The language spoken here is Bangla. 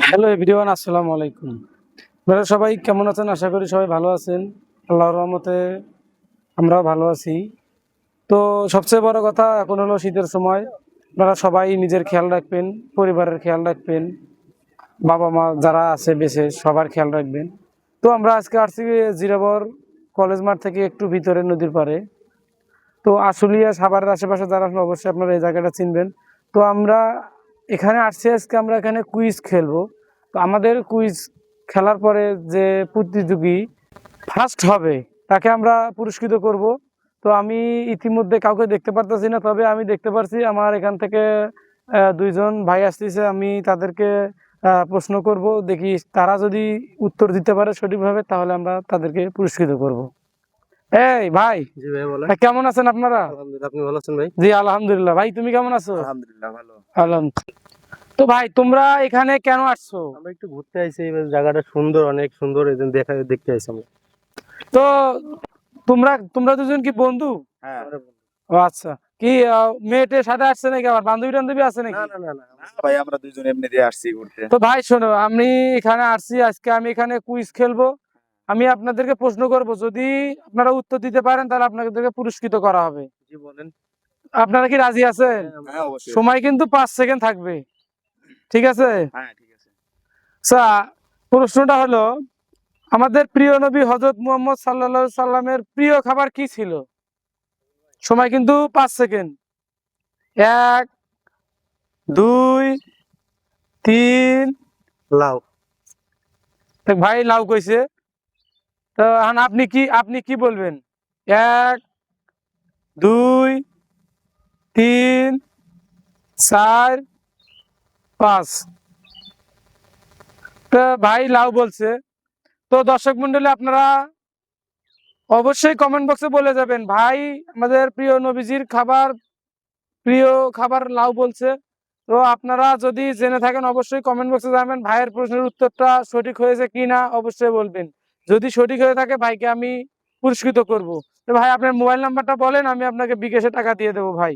হ্যালো এভরিওয়ান, আসসালামু আলাইকুম। আপনারা সবাই কেমন আছেন? আশা করি সবাই ভালো আছেন। আল্লাহর রহমতে আমরাও ভালো আছি। তো সবচেয়ে বড় কথা এখন হলো শীতের সময়। আপনারা সবাই নিজের খেয়াল রাখবেন, পরিবারের খেয়াল রাখবেন। বাবা মা যারা আছে বেঁচে সবার খেয়াল রাখবেন। তো আমরা আজকে আসছি জিরাবর কলেজ মাঠ থেকে একটু ভিতরে নদীর পারে তো আশুলিয়া, সাভারের আশেপাশে যারা আছেন, অবশ্যই আপনারা এই জায়গাটা চিনবেন। তো আমরা এখানে আসছি আজকে আমরা এখানে কুইজ খেলব। তো আমাদের কুইজ খেলার পরে যে প্রতিযোগী ফার্স্ট হবে তাকে আমরা পুরস্কৃত করব। তো আমি ইতিমধ্যে কাউকে দেখতে পারতেছি না তবে আমি দেখতে পারছি আমার এখান থেকে দুইজন ভাই আসতেছে আমি তাদেরকে প্রশ্ন করব দেখি তারা যদি উত্তর দিতে পারে সঠিকভাবে তাহলে আমরা তাদেরকে পুরস্কৃত করব। এই ভাই জি ভাই বলেন। কেমন আছেন আপনারা? আলহামদুলিল্লাহ আপনি ভালো আছেন ভাই? জি আলহামদুলিল্লাহ। ভাই তুমি কেমন আছো? আলহামদুলিল্লাহ ভালো। আলহামদুলিল্লাহ। তো ভাই তোমরা এখানে কেন আসছো? আমরা একটু ঘুরতে আইছি জায়গাটা সুন্দর অনেক সুন্দর এই জন্য দেখা দেখতে আইছি আমরা। তো তোমরা তোমরা দুজন কি বন্ধু? হ্যাঁ। ও আচ্ছা। কি মেয়েটের সাথে আসছে নাকি আবার? বান্ধবী টান্ধবী আছে নাকি? না না না না ভাই আমরা দুজন এমনি দিয়ে আসছি ঘুরতে। তো ভাই শোনো আমি এখানে আসছি আজকে আমি এখানে কুইজ খেলব। আমি আপনাদেরকে প্রশ্ন করব যদি আপনারা উত্তর দিতে পারেন তাহলে আপনাদেরকে পুরস্কৃত করা হবে। জি বলেন। আপনারা কি রাজি আছেন? হ্যাঁ অবশ্যই। সময় কিন্তু পাঁচ সেকেন্ড থাকবে। ঠিক আছে? হ্যাঁ ঠিক আছে। আচ্ছা প্রশ্নটা হলো আমাদের প্রিয় নবী হজরত মুহাম্মদ সাল্লাল্লাহু সাল্লামের প্রিয় খাবার কি ছিল? সময় কিন্তু পাঁচ সেকেন্ড। এক দুই তিন। লাউ। দেখ ভাই লাউ কইছে। তো এখন আপনি কি আপনি কি বলবেন? এক দুই তিন চার পাঁচ। তো ভাই লাউ বলছে। তো দর্শক মন্ডলী, আপনারা অবশ্যই কমেন্ট বক্সে বলে যাবেন। ভাই, আমাদের প্রিয় নবীজির খাবার, প্রিয় খাবার লাউ বলছে। তো আপনারা যদি জেনে থাকেন, অবশ্যই কমেন্ট বক্সে জানাবেন ভাইয়ের প্রশ্নের উত্তরটা সঠিক হয়েছে কি না অবশ্যই বলবেন। যদি সঠিক হয়ে থাকে, ভাইকে আমি পুরস্কৃত করব। তো ভাই, আপনার মোবাইল নাম্বারটা বলেন, আমি আপনাকে বিকাশে টাকা দিয়ে দেবো, ভাই।